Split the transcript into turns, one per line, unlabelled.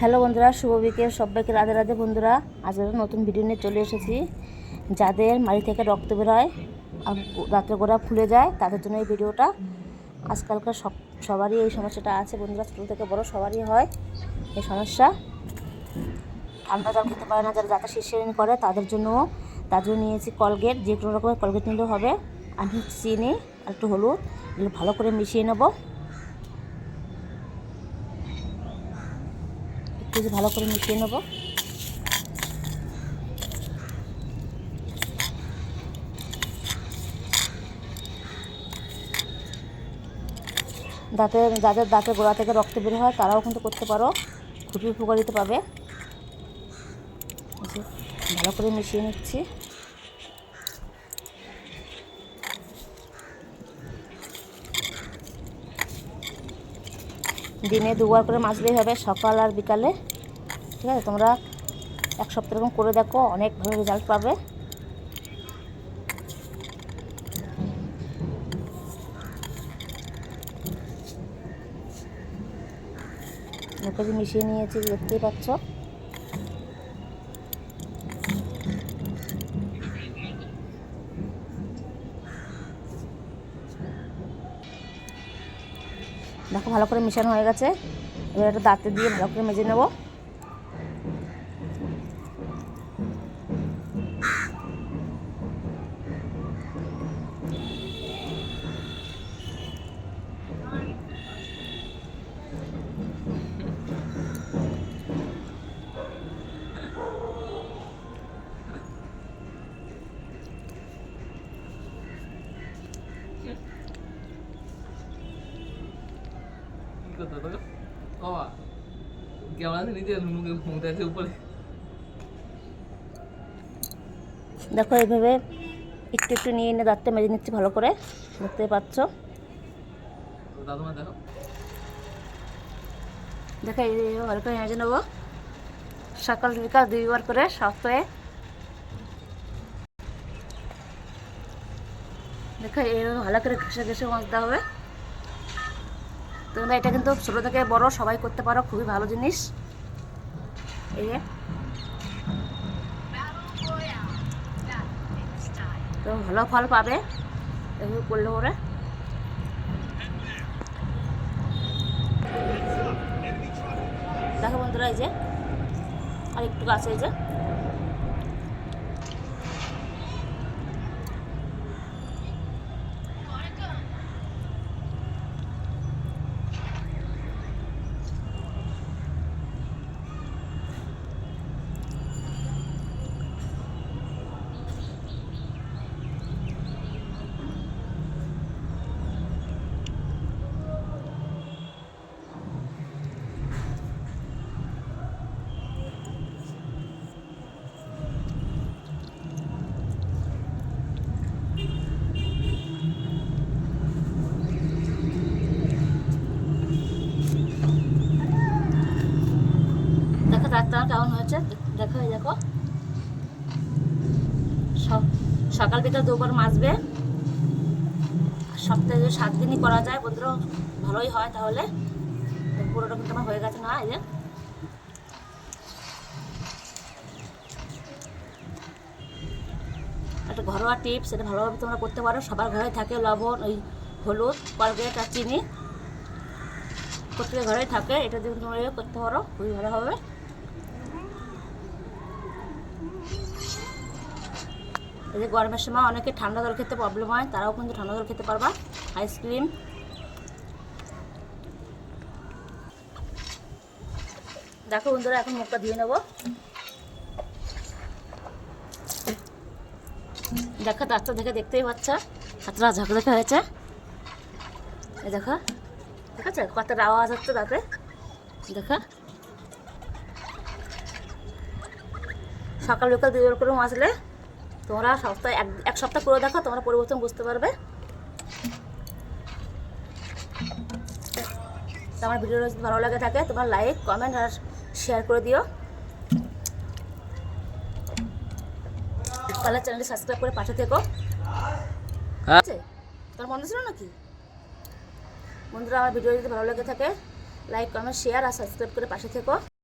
Hello বন্ধুরা, শুভ বিকেল। সবাইকে রাধে রাধে বন্ধুরা। আজ নতুন ভিডিও নিয়ে চলে এসেছি। যাদের মাড়ি থেকে রক্ত বেরোয় আর রাত্রে গোড়া ফুলে যায়, তাদের জন্য এই ভিডিওটা। আজকালকার সব, সবারই এই সমস্যাটা আছে বন্ধুরা। ছোটো থেকে বড় সবারই হয় এই সমস্যা। ঠান্ডা জল খেতে পারে না, যারা যাতে শীর্ষেরিন করে, তাদের জন্য, তার জন্য নিয়েছি কলগেট। যে কোনো রকমের কলগেট নিলেও হবে। আমি চিনি, আর একটু হলুদ। এগুলো ভালো করে মিশিয়ে নেব। একটু ভালো করে মিশিয়ে নেব। দাঁতে, যাদের দাঁতের গোড়া থেকে রক্ত বের হয়, তারাও কিন্তু করতে পারো। খুবই উপকারিতা পাবে। ভালো করে মিশিয়ে নিচ্ছি। দিনে দুবার করে মাজলেই হবে সকাল আর বিকালে। ঠিক আছে? তোমরা এক সপ্তাহ এরকম করে দেখো, অনেক ভালো রেজাল্ট পাবে। ওকে যে মিশিয়ে নিয়েছি, দেখতেই পাচ্ছ। দেখো, ভালো করে মেশানো হয়ে গেছে। এবার একটা দাঁতে দিয়ে ভালো করে মেজে নেব।
করতে তো বাবা কেমন আছে নিজে মুখে মুখে আছে উপরে।
দেখো এইভাবে একটু একটু নিয়ে এনে দাঁতটা মেজে নিচ্ছি ভালো করে। দেখতে পাচ্ছ?
দাদুমা দেখো।
ভালো করে মেজে নেব। সকাল বিকাল দুইবার করে সপ্তাহে দেখো এইভাবে ভালো করে ঘষে ঘষে মাজতে হবে। তোমরা এটা কিন্তু ছোটো থেকে বড় সবাই করতে পারো, খুবই ভালো জিনিস। এই যে। তো ভালো ফল পাবে এগুলো করলে পরে। দেখো বন্ধুরা, এই যে আর একটু গাছে এই যে। কেমন হয়েছে। দেখো, এই দেখো। সকাল বিকাল দুবার মাজবে। সপ্তাহে যদি সাত দিনই করা যায়, বন্ধুরা, ভালোই হয় তাহলে। পুরোটা কিন্তু আমার হয়ে গেছে না, এই যে। একটা ঘরোয়া টিপস, এটা ভালোভাবে তোমরা করতে পারো। সবার ঘরে থাকে লবণ, ওই হলুদ কলগেট আর চিনি। প্রত্যেকের ঘরেই থাকে, এটা দিয়ে তোমরা ইয়ে করতে পারো, খুবই ভালো হবে। এই গরমের সময় অনেকে ঠান্ডা জল খেতে প্রবলেম হয়, তারাও কিন্তু ঠান্ডা জল খেতে পারবা। আইসক্রিম দেখো বন্ধুরা, এখন মুখটা ধুয়ে নেব। দেখো, দাঁতটা দেখে দেখতেই পাচ্ছ, হাতটা ঝকঝকে হয়েছে। এই দেখো, ঠিক আছে? কত আওয়াজ হচ্ছে দাঁতে। দেখো। সকাল বিকাল দুবার করে মাজলে তোমরা সপ্তাহে এক এক সপ্তাহ করে দেখো তোমরা পরিবর্তন বুঝতে পারবে। আমার ভিডিও যদি ভালো লাগে থাকে তোমার লাইক কমেন্ট আর শেয়ার করে দিও। তাহলে চ্যানেলটি সাবস্ক্রাইব করে পাশে থেকো।
হ্যাঁ।
আছে? তোর মনে ছিল নাকি? বন্ধুরা আমার ভিডিও যদি ভালো লাগে থাকে লাইক কমেন্ট শেয়ার আর সাবস্ক্রাইব করে পাশে থেকো।